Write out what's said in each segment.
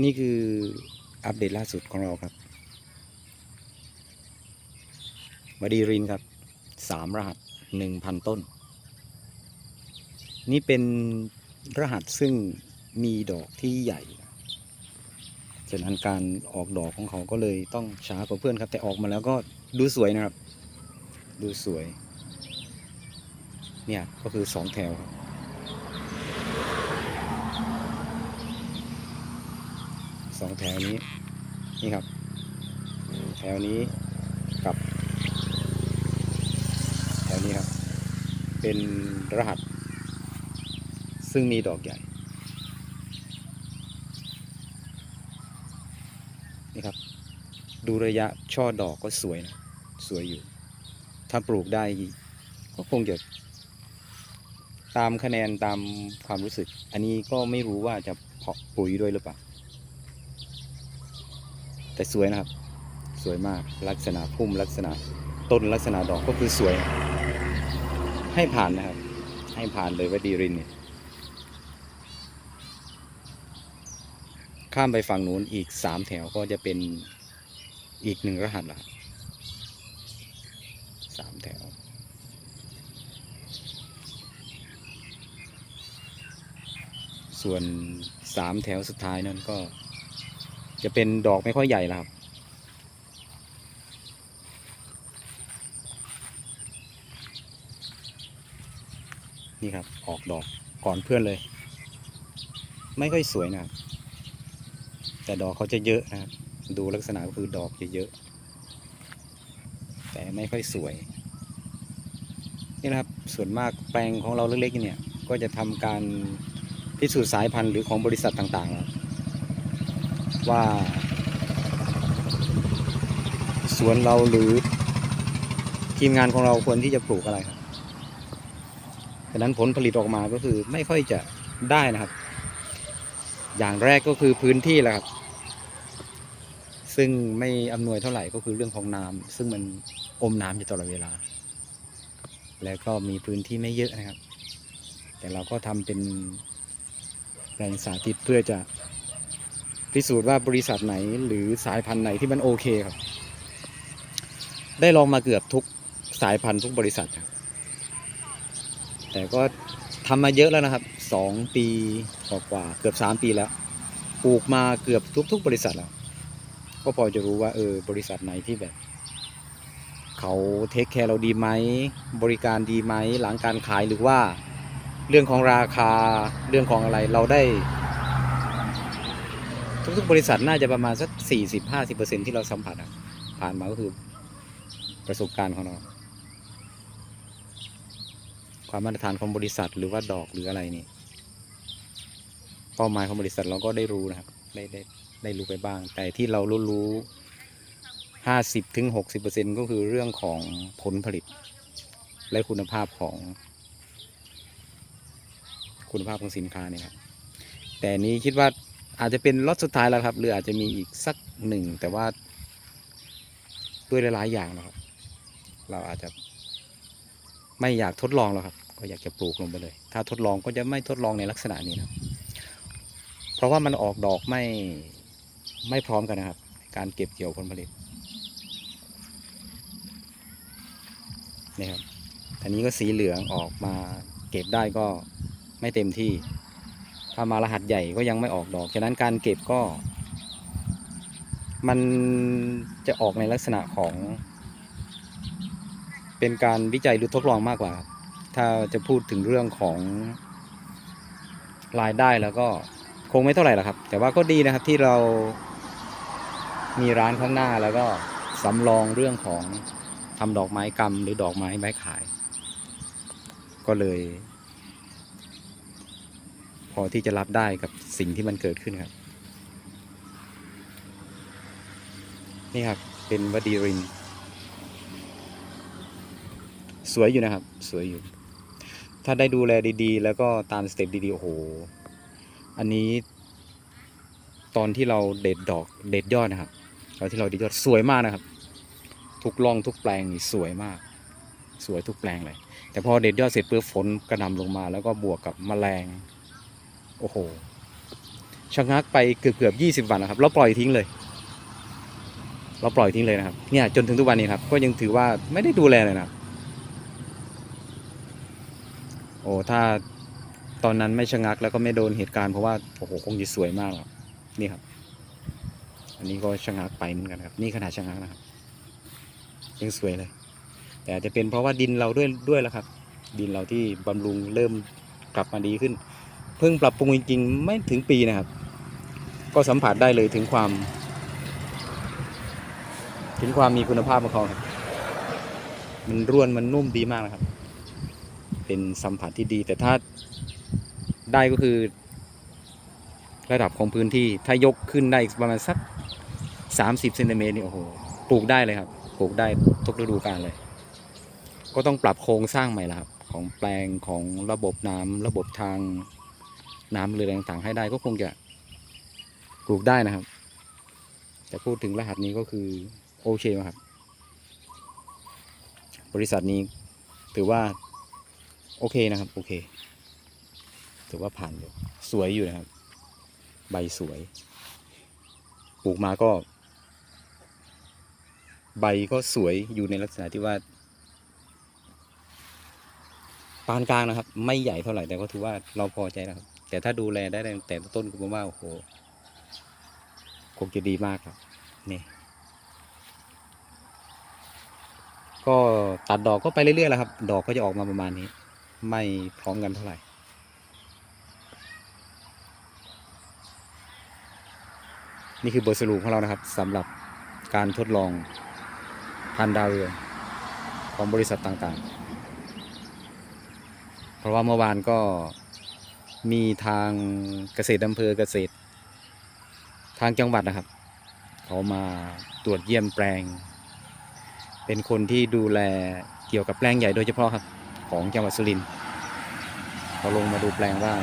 นี่คืออัปเดตล่าสุดของเราครับวดีรินครับสามรหัสหนึ่งพันต้น นี่เป็นรหัสซึ่งมีดอกที่ใหญ่ฉะนั้นการออกดอกของเขาก็เลยต้องช้ากว่าเพื่อนครับ แต่ออกมาแล้วก็ดูสวยนะครับ ดูสวย เนี่ยก็คือสองแถวครับ สองแถวนี้นี่ครับ แถวนี้กับ แถวนี้ครับ เป็นรหัส ซึ่งมีดอกใหญ่ นี่ครับ ดูระยะช่อดอกก็สวยนะ สวยอยู่ ถ้าปลูกได้ก็คงจะตามคะแนนตามความรู้สึก อันนี้ก็ไม่รู้ว่าจะเพาะปุ๋ยด้วยหรือเปล่า แต่สวยนะครับ สวยมากลักษณะพุ่มลักษณะต้นลักษณะดอกก็คือสวย ให้ผ่านนะครับ ให้ผ่านเลยว่าดีรินเนี่ยข้ามไปฝั่งนู้นอีกสามแถวก็จะเป็นอีกหนึ่งรหัสละสามแถว ส่วนสามแถวสุดท้ายนั้นก็ จะเป็นดอกไม่ค่อยใหญ่แล้วครับ นี่ครับออกดอกก่อนเพื่อนเลย ไม่ค่อยสวยนะครับ แต่ดอกเขาจะเยอะนะครับ ดูลักษณะก็คือดอกจะเยอะ แต่ไม่ค่อยสวย นี่นะครับส่วนมากแปลงของเราเล็กๆเนี่ย ก็จะทำการพิสูจน์สายพันธุ์หรือของบริษัทต่างๆครับ ว่า สวนเราหรือทีมงานของเราควรที่จะปลูกอะไรครับดังนั้นผลผลิตออกมาก็คือไม่ค่อยจะได้นะครับ อย่างแรกก็คือพื้นที่แหละครับ ซึ่งไม่อำนวยเท่าไหร่ก็คือเรื่องของน้ำซึ่งมันอมน้ำอยู่ตลอดเวลา แล้วก็มีพื้นที่ไม่เยอะนะครับ แต่เราก็ทำเป็นแปลงสาธิตเพื่อจะ พิสูจน์ว่าบริษัทไหนหรือสายพันธุ์ไหนที่มันโอเคครับ ได้ลองมาเกือบทุกสายพันธุ์ทุกบริษัทครับแต่ก็ทำมาเยอะแล้วนะครับสองปีกว่าๆเกือบสามปีแล้วปลูกมาเกือบทุก ๆ บริษัทแล้ว ก็พอจะรู้ว่าเออบริษัทไหนที่แบบ เขาเทคแคร์เราดีไหมบริการดีไหมหลังการขายหรือว่า เรื่องของราคาเรื่องของอะไรเราได้ ทุกๆ บริษัทน่าจะประมาณสักสี่สิบห้าสิบเปอร์เซ็นที่เราสัมผัสอะผ่านมาก็คือประสบการณ์ของเรา ความมาตรฐานของบริษัทหรือว่าดอกหรืออะไรนี่เป้าหมายของบริษัทเราก็ได้รู้นะครับ ได้ได้ได้รู้ไปบ้าง แต่ที่เรารู้รู้ห้าสิบถึงหกสิบเปอร์เซ็นก็คือเรื่องของผลผลิต และคุณภาพของคุณภาพของสินค้าเนี่ยครับแต่นี้คิดว่า อาจจะเป็นล็อตสุดท้ายแล้วครับ หรืออาจจะมีอีกสักหนึ่ง แต่ว่าด้วยหลายๆอย่างนะครับ เราอาจจะไม่อยากทดลองแล้วครับ ก็อยากจะปลูกลงไปเลย ถ้าทดลองก็จะไม่ทดลองในลักษณะนี้นะเพราะว่ามันออกดอกไม่ไม่พร้อมกันนะครับ การเก็บเกี่ยวผลผลิตนี่ครับอันนี้ก็สีเหลืองออกมาเก็บได้ก็ไม่เต็มที่ ถ้ามารหัสใหญ่ก็ยังไม่ออกดอก ฉะนั้นการเก็บก็ มันจะออกในลักษณะของ เป็นการวิจัยหรือทดลองมากกว่าครับถ้าจะพูดถึงเรื่องของรายได้แล้วก็คงไม่เท่าไหร่หรอกครับ แต่ว่าก็ดีนะครับที่เรามีร้านข้างหน้าแล้วก็สำรองเรื่องของทำดอกไม้กำหรือดอกไม้ไม้ขาย ก็เลย พอที่จะรับได้กับสิ่งที่มันเกิดขึ้นครับ นี่ครับ เป็นวดีริน สวยอยู่นะครับ สวยอยู่ ถ้าได้ดูแลดีๆ แล้วก็ตามสเต็ปดีๆ โอ้โห อันนี้ ตอนที่เราเด็ดดอกเด็ดยอดนะครับตอนที่เราเด็ดยอดสวยมากนะครับ ทุกร่องทุกแปลงนี่สวยมาก สวยทุกแปลงเลย แต่พอเด็ดยอดเสร็จปุ๊บฝนกระหน่ำลงมา แล้วก็บวกกับแมลง โอ้โหชะงักไปเกือบเกือบยี่สิบวันนะครับ เราปล่อยทิ้งเลย เราปล่อยทิ้งเลยนะครับ เนี่ยจนถึงทุกวันนี้ครับ ก็ยังถือว่าไม่ได้ดูแลเลยนะโอ้ถ้าตอนนั้นไม่ชะงักแล้วก็ไม่โดนเหตุการณ์เพราะว่าโอ้โหคงจะสวยมากหรอกนี่ครับ อันนี้ก็ชะงักไปเหมือนกันครับ นี่ขนาดชะงักนะครับยังสวยเลย แต่อาจจะเป็นเพราะว่าดินเราด้วยด้วยแล้วครับ ดินเราที่บำรุงเริ่มกลับมาดีขึ้น เพิ่งปรับปรุงจริงๆไม่ถึงปีนะครับ ก็สัมผัสได้เลยถึงความ ถึงความมีคุณภาพของเขาครับ มันร่วนมันนุ่มดีมากนะครับ เป็นสัมผัสที่ดี แต่ถ้าได้ก็คือ ระดับของพื้นที่ถ้ายกขึ้นได้อีกประมาณสัก 30เซนติเมตรนี่โอ้โหปลูกได้เลยครับปลูกได้ทุกฤดูกาลเลย ก็ต้องปรับโครงสร้างใหม่ละครับของแปลงของระบบน้ำระบบทาง น้ำเรืออะไรต่างๆให้ได้ก็คงจะปลูกได้นะครับ แต่พูดถึงรหัสนี้ก็คือโอเคครับ บริษัทนี้ถือว่าโอเคนะครับ โอเค ถือว่าผ่านอยู่สวยอยู่นะครับ ใบสวย ปลูกมาก็ ใบก็สวยอยู่ในลักษณะที่ว่าปานกลางนะครับ ไม่ใหญ่เท่าไหร่แต่ก็ถือว่าเราพอใจแล้วครับ แต่ถ้าดูแลได้ตั้งแต่ต้นก็ผมว่าโอ้โหคงจะดีมากครับนี่ก็ตัดดอกก็ไปเรื่อยๆแล้วครับ ดอกก็จะออกมาประมาณนี้ ไม่พร้อมกันเท่าไหร่ นี่คือบทสรุปของเรานะครับสำหรับการทดลองพันดาวเรืองของบริษัทต่างๆ เพราะว่าเมื่อวานก็ มีทางเกษตรอำเภอเกษตร ทางจังหวัดนะครับ เขามาตรวจเยี่ยมแปลง เป็นคนที่ดูแลเกี่ยวกับแปลงใหญ่โดยเฉพาะครับ ของจังหวัดสุรินทร์เขาลงมาดูแปลงว่า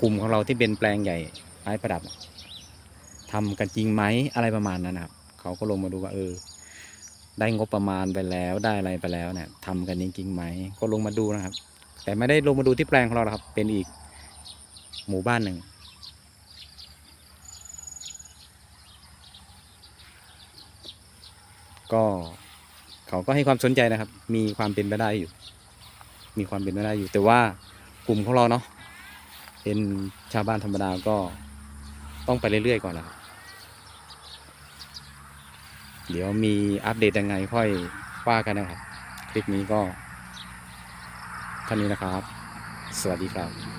กลุ่มของเราที่เป็นแปลงใหญ่ไม้ประดับทำกันจริงไหมอะไรประมาณนั้นครับ เขาก็ลงมาดูว่าเออ ได้งบประมาณไปแล้วได้อะไรไปแล้วเนี่ยทำกันจริงๆไหมก็ลงมาดูนะครับ แต่ไม่ได้ลงมาดูที่แปลงของเราครับ เป็นอีกหมู่บ้านหนึ่ง ก็เขาก็ให้ความสนใจนะครับ มีความเป็นไปได้อยู่ มีความเป็นไปได้อยู่ แต่ว่ากลุ่มของเราเนาะเป็นชาวบ้านธรรมดาก็ต้องไปเรื่อยๆก่อนนะครับเดี๋ยวมีอัปเดตยังไงค่อยว่ากันนะครับ คลิปนี้ก็ ท่านี้นะครับ สวัสดีครับ